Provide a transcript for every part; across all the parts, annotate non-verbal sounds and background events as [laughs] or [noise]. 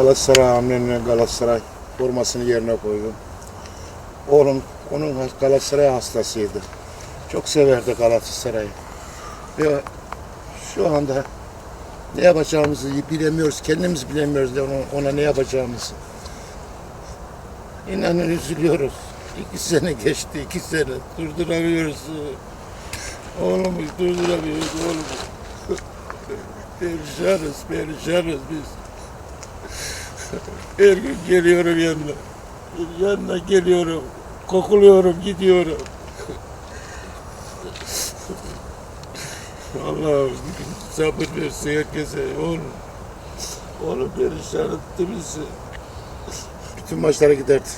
Galatasaray hamlenin Galatasaray formasını yerine koydum. Oğlum onun Galatasaray hastasıydı. Çok severdi Galatasaray'ı. Ve şu anda ne yapacağımızı bilemiyoruz. Kendimiz bilemiyoruz da ona, ona ne yapacağımızı. İnanın üzülüyoruz. İki sene geçti, iki sene. Durduramıyoruz. Oğlumu durduramıyoruz oğlumu. [laughs] perişanız, perişanız biz. Her gün geliyorum yanına. Yanına geliyorum. Kokuluyorum, gidiyorum. Allah'ım sabır versin herkese. Oğlum, oğlum perişan etti bizi. Bütün maçlara giderdi.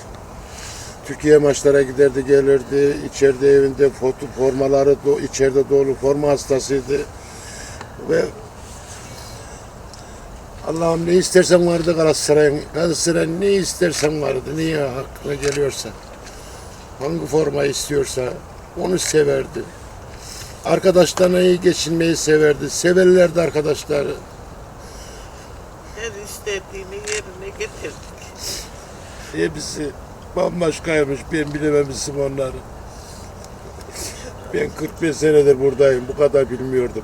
Türkiye maçlara giderdi, gelirdi. İçeride evinde foto formaları do, içeride dolu forma hastasıydı. Ve Allah'ım ne istersen vardı Galatasaray'ın. Galatasaray'ın ne istersen vardı. Niye aklına geliyorsa. Hangi formayı istiyorsa onu severdi. Arkadaşlarına iyi geçinmeyi severdi. Severlerdi arkadaşları. Her istediğini yerine getirdik. Hepsi bambaşkaymış. Ben bilememişim onları. Ben 45 senedir buradayım. Bu kadar bilmiyordum.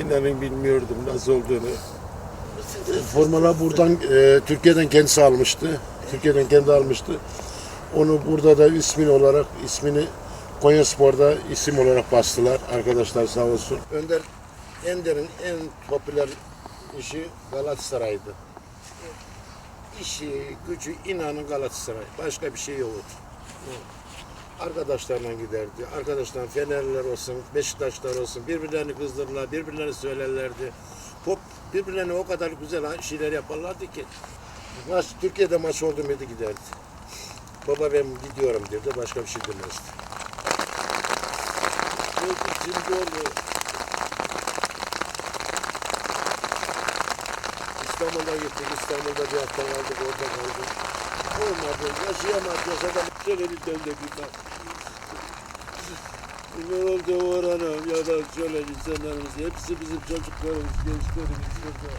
İnanın bilmiyordum nasıl olduğunu. Formalar buradan, e, Türkiye'den kendisi almıştı. Türkiye'den kendi almıştı. Onu burada da ismin olarak, ismini Konya Spor'da isim olarak bastılar. Arkadaşlar sağ olsun. Önder Ender'in en popüler işi Galatasaray'dı. İşi, gücü inanın Galatasaray. Başka bir şey yoktu. Arkadaşlarla giderdi. Arkadaşlar Fenerliler olsun, Beşiktaşlar olsun. Birbirlerini kızdırırlar, birbirlerini söylerlerdi. Birbirlerine o kadar güzel şeyler yaparlardı ki. Maç, Türkiye'de maç oldu muydu giderdi. Baba ben gidiyorum derdi, başka bir şey demezdi. Şimdi oldu. İstanbul'a gittik. İstanbul'da bir hafta kaldık. Orada kaldık. Olmadı. Yaşayamadık. Yaşadan şöyle bir döndük bir bak. Oldu oranım ya da şöyle insanlarımız. Hepsi bizim çocuklarımız, gençlerimiz. burada.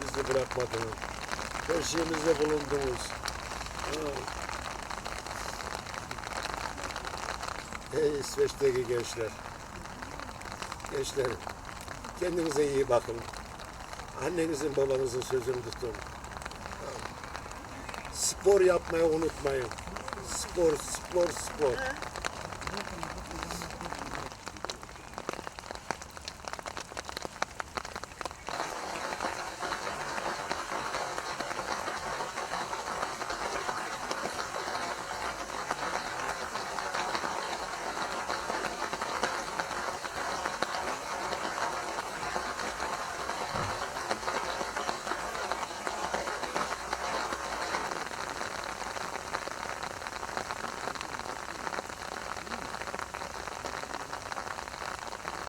Bizi bırakmadınız. Her şeyimizde bulundunuz. Ey İsveç'teki gençler. Gençler. Kendinize iyi bakın. Annenizin babanızın sözünü tutun. Spor yapmayı unutmayın. Spor, spor, spor.